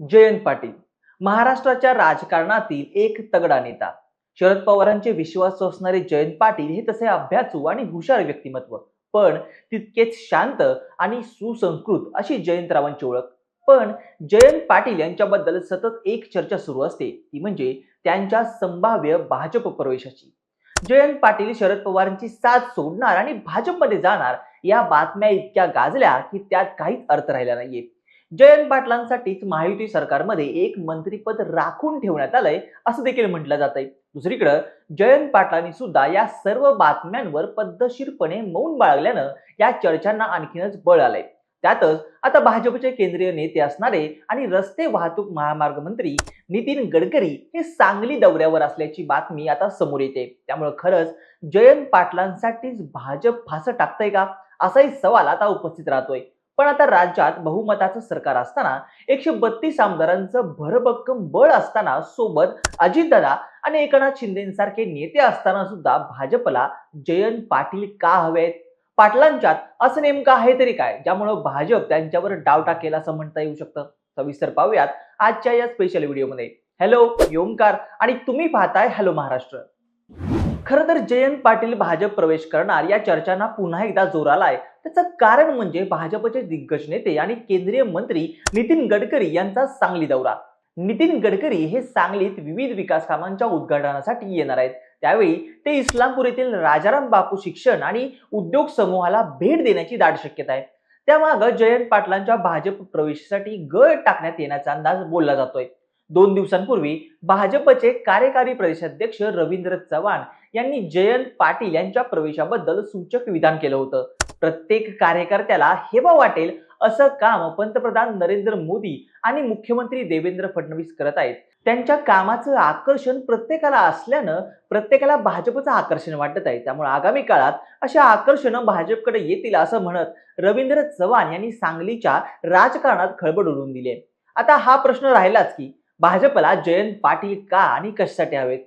जयंत पाटील. महाराष्ट्राच्या राजकारणातील एक तगडा नेता. शरद पवारांचे विश्वास असणारे जयंत पाटील हे तसे अभ्यासू आणि हुशार व्यक्तिमत्व. पण तितकेच शांत आणि सुसंस्कृत अशी जयंतरावांची ओळख. पण जयंत पाटील यांच्याबद्दल सतत एक चर्चा सुरू असते. ती म्हणजे त्यांच्या संभाव्य भाजप प्रवेशाची. जयंत पाटील शरद पवारांची साथ सोडणार आणि भाजपमध्ये जाणार या बातम्या इतक्या गाजल्या की त्यात काहीच अर्थ राहिला नाहीये. जयंत पाटलांसाठीच महायुती सरकारमध्ये एक मंत्रीपद राखून ठेवण्यात आलंय असं देखील म्हटलं जात आहे दुसरीकडं जयंत पाटलांनी सुद्धा या सर्व बातम्यांवर पद्धतशीरपणे मौन बाळगल्यानं या चर्चांना आणखीनच बळ आलंय. त्यातच आता भाजपचे केंद्रीय नेते असणारे आणि रस्ते वाहतूक महामार्ग मंत्री नितीन गडकरी हे सांगली दौऱ्यावर असल्याची बातमी आता समोर येते. त्यामुळे खरंच जयंत पाटलांसाठीच भाजप फासं टाकतंय का? असाही सवाल आता उपस्थित राहतोय. पण आता राज्यात बहुमताचं सरकार असताना एकशे बत्तीस आमदारांचं भरभक्कम बळ असताना सोबत अजितदादा आणि एकनाथ शिंदेसारखे नेते असताना सुद्धा भाजपला जयंत पाटील का हवेत? पाटलांच्यात असं नेमकं आहे तरी काय? ज्यामुळं भाजप त्यांच्यावर डाव टाकेल असं म्हणता येऊ शकतं. सविस्तर पाहूयात आजच्या या स्पेशल व्हिडिओमध्ये हॅलो योमकार आणि तुम्ही पाहताय हॅलो महाराष्ट्र खरं तर जयंत पाटील भाजप प्रवेश करणार या चर्चांना पुन्हा एकदा जोर आलाय. त्याचं कारण म्हणजे भाजपचे दिग्गज नेते आणि केंद्रीय मंत्री नितीन गडकरी यांचा सांगली दौरा. नितीन गडकरी हे सांगलीत विविध विकास कामांच्या उद्घाटनासाठी येणार आहेत. त्यावेळी ते इस्लामपूर येथील राजाराम बापू शिक्षण आणि उद्योग समूहाला भेट देण्याची दाट शक्यता आहे. त्यामागं जयंत पाटलांच्या भाजप प्रवेशासाठी गळ टाकण्यात येण्याचा अंदाज बोलला जातोय. दोन दिवसांपूर्वी भाजपचे कार्यकारी प्रदेशाध्यक्ष रवींद्र चव्हाण यांनी जयंत पाटील यांच्या प्रवेशाबद्दल सूचक विधान केलं होतं. प्रत्येक कार्यकर्त्याला हेवा वाटेल असं काम पंतप्रधान नरेंद्र मोदी आणि मुख्यमंत्री देवेंद्र फडणवीस करत आहेत. त्यांच्या कामाचं आकर्षण प्रत्येकाला असल्यानं प्रत्येकाला भाजपचं आकर्षण वाटत आहे. त्यामुळे आगामी काळात अशा आकर्षणं भाजपकडे येतील असं म्हणत रवींद्र चव्हाण यांनी सांगलीच्या राजकारणात खळबळ उडवून दिली आहे. आता हा प्रश्न राहिलाच की भाजपला जयंत पाटील का आणि कशासाठी हवेत?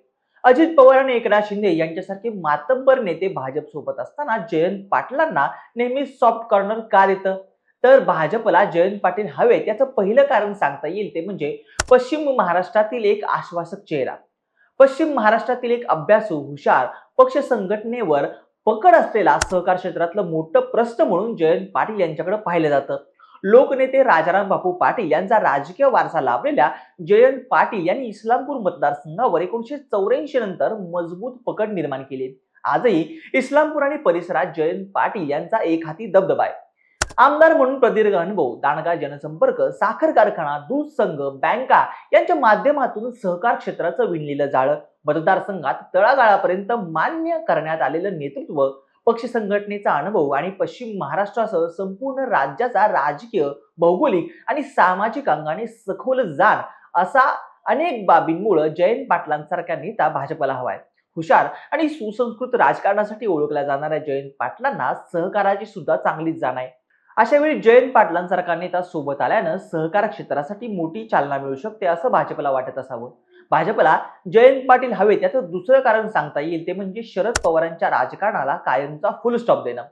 अजित पवार आणि एकनाथ शिंदे यांच्यासारखे मातब्बर नेते भाजप सोबत असताना जयंत पाटलांना नेहमी सॉफ्ट कॉर्नर का देतं? तर भाजपला जयंत पाटील हवेत याचं पहिलं कारण सांगता येईल ते म्हणजे पश्चिम महाराष्ट्रातील एक आश्वासक चेहरा. पश्चिम महाराष्ट्रातील एक अभ्यासू हुशार पक्ष संघटनेवर पकड असलेला सहकार क्षेत्रातलं मोठं प्रश्न म्हणून जयंत पाटील यांच्याकडे पाहिलं जातं. लोकनेते राजाराम बापू पाटील यांचा राजकीय वारसा लाभलेल्या जयंत पाटील यांनी इस्लामपूर मतदारसंघावर एकोणीशे चौऱ्याऐंशी नंतर मजबूत पकड निर्माण केली. आजही इस्लामपूर आणि परिसरात जयंत पाटील यांचा एक हाती दबदबा आहे. आमदार म्हणून प्रदीर्घ अनुभव दांडगा जनसंपर्क साखर कारखाना दूध संघ बँका यांच्या माध्यमातून सहकार क्षेत्राचं विणलेलं जाळं मतदारसंघात तळागाळापर्यंत मान्य करण्यात आलेलं नेतृत्व पक्ष संघटनेचा अनुभव आणि पश्चिम महाराष्ट्रासह संपूर्ण राज्याचा राजकीय भौगोलिक आणि सामाजिक अंगाने सखोल जाण असा अनेक बाबींमुळे जयंत पाटलांसारख्या नेता भाजपला हवाय. हुशार आणि सुसंस्कृत राजकारणासाठी ओळखल्या जाणाऱ्या जयंत पाटलांना सहकाराची सुद्धा चांगलीच जाण आहे. अशा वेळी जयंत पाटलांसारखा नेता सोबत आल्यानं सहकार क्षेत्रासाठी मोठी चालना मिळू शकते असं भाजपला वाटत असावं. भाजपला जयंत पाटील हवेत याचं दुसरं कारण सांगता येईल ते म्हणजे शरद पवारांच्या राजकारणाला कायमचा फुल स्टॉप देणं.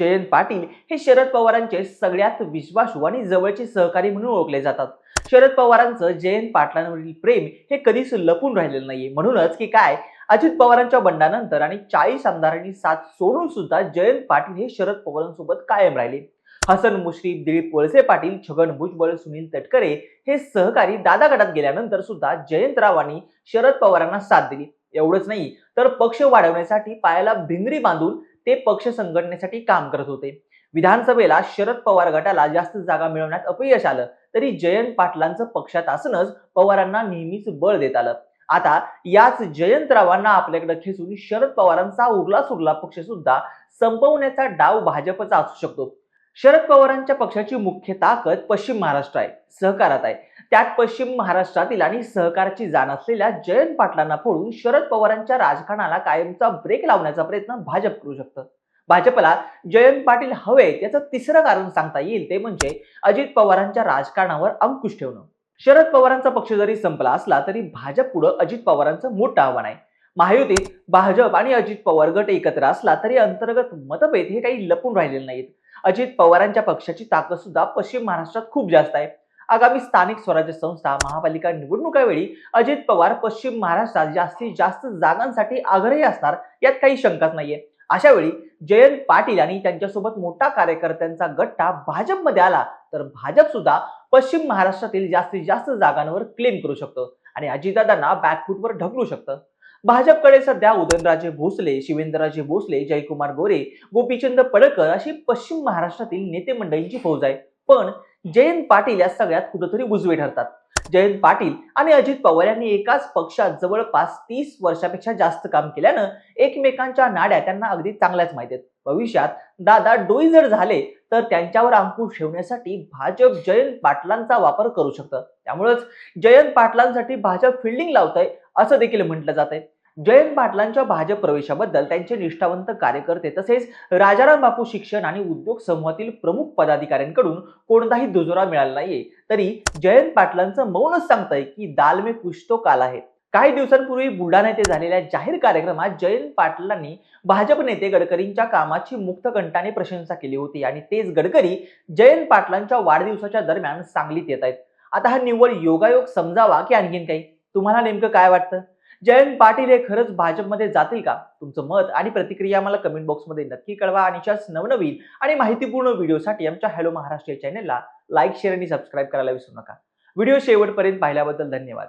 जयंत पाटील हे शरद पवारांचे सगळ्यात विश्वासू आणि जवळचे सहकारी म्हणून ओळखले जातात. शरद पवारांचं जयंत पाटलांवरील प्रेम हे कधीच लपून राहिलेलं नाहीये. म्हणूनच की काय अजित पवारांच्या बंडानंतर आणि चाळीस आमदारांनी साथ सोडून सुद्धा जयंत पाटील हे शरद पवारांसोबत कायम राहिले. हसन मुश्रीफ दिलीप वळसे पाटील छगन भुजबळ सुनील तटकरे हे सहकारी दादा गटात गेल्यानंतर सुद्धा जयंतरावांनी शरद पवारांना साथ दिली. एवढंच नाही तर पक्ष वाढवण्यासाठी पायाला भिंगरी बांधून ते पक्ष संघटनेसाठी काम करत होते. विधानसभेला शरद पवार गटाला जास्त जागा मिळवण्यात अपयश आलं तरी जयंत पाटलांचं पक्षात असणच पवारांना नेहमीच बळ देत आलं. आता याच जयंतरावांना आपल्याकडे खेचून शरद पवारांचा उरला सुरला पक्ष सुद्धा संपवण्याचा डाव भाजपचा असू शकतो. शरद पवारांच्या पक्षाची मुख्य ताकद पश्चिम महाराष्ट्र आहे सहकारात आहे. त्यात पश्चिम महाराष्ट्रातील आणि सहकाराची जाण असलेल्या जयंत पाटलांना फोडून शरद पवारांच्या राजकारणाला कायमचा ब्रेक लावण्याचा प्रयत्न भाजप करू शकतं. भाजपला जयंत पाटील हवेत याचं तिसरं कारण सांगता येईल ते म्हणजे अजित पवारांच्या राजकारणावर अंकुश ठेवणं. शरद पवारांचा पक्ष जरी संपला असला तरी भाजप पुढं अजित पवारांचं मोठं आव्हान आहे. महायुतीत भाजप आणि अजित पवार गट एकत्र असला तरी अंतर्गत मतभेद हे काही लपून राहिलेले नाहीत. अजित पवारांच्या पक्षाची ताकद सुद्धा पश्चिम महाराष्ट्रात खूप जास्त आहे. आगामी स्थानिक स्वराज्य संस्था महापालिका निवडणुकावेळी अजित पवार पश्चिम महाराष्ट्रात जास्तीत जास्त जागांसाठी आग्रही असणार यात काही शंकाच नाहीये. अशा वेळी जयंत पाटील आणि त्यांच्यासोबत मोठा कार्यकर्त्यांचा गट्टा भाजपमध्ये आला तर भाजप सुद्धा पश्चिम महाराष्ट्रातील जास्तीत जास्त जागांवर क्लेम करू शकतो आणि अजितदादांना बॅकफूटवर ढकलू शकतं. भाजपकडे सध्या उदयनराजे भोसले शिवेंद्रराजे भोसले जयकुमार गोरे गोपीचंद पडळकर अशी पश्चिम महाराष्ट्रातील नेते मंडळींची फौज आहे. पण जयंत पाटील या सगळ्यात कुठंतरी उजवे ठरतात. जयंत पाटील आणि अजित पवार यांनी एकाच पक्षात जवळपास तीस वर्षापेक्षा जास्त काम केल्यानं एकमेकांच्या नाड्या त्यांना अगदी चांगल्याच माहीत आहेत. भविष्यात दादा डोई जर झाले तर त्यांच्यावर अंकुश ठेवण्यासाठी भाजप जयंत पाटलांचा वापर करू शकतं. त्यामुळेच जयंत पाटलांसाठी भाजप फिल्डिंग लावतंय असं देखील म्हटलं जात आहे जयंत पाटलांच्या भाजप प्रवेशाबद्दल त्यांचे निष्ठावंत कार्यकर्ते तसेच राजाराम बापू शिक्षण आणि उद्योग समूहातील प्रमुख पदाधिकाऱ्यांकडून कोणताही दुजोरा मिळाला नाहीये. तरी जयंत पाटलांचं मौनच सांगतंय की दाल में कुछ तो आहे काही दिवसांपूर्वी बुलढाणा येथे झालेल्या जाहीर कार्यक्रमात जयंत पाटलांनी भाजप नेते गडकरींच्या कामाची मुक्तकंठाने प्रशंसा केली होती आणि तेच गडकरी जयंत पाटलांच्या वाढदिवसाच्या दरम्यान सांगलीत येत आहेत आता हा निव्वळ योगायोग समजावा की आणखीन काही? तुम्हाला नेमकं काय वाटतं? जयंत पाटील हे खरंच भाजपमध्ये जातील का? तुमचं मत आणि प्रतिक्रिया मला कमेंट बॉक्समध्ये नक्की कळवा आणि अशाच नवनवीन आणि माहितीपूर्ण व्हिडिओसाठी आमच्या हॅलो महाराष्ट्र या चॅनेलला लाईक शेअर आणि सबस्क्राईब करायला विसरू नका. व्हिडिओ शेवटपर्यंत पाहिल्याबद्दल धन्यवाद.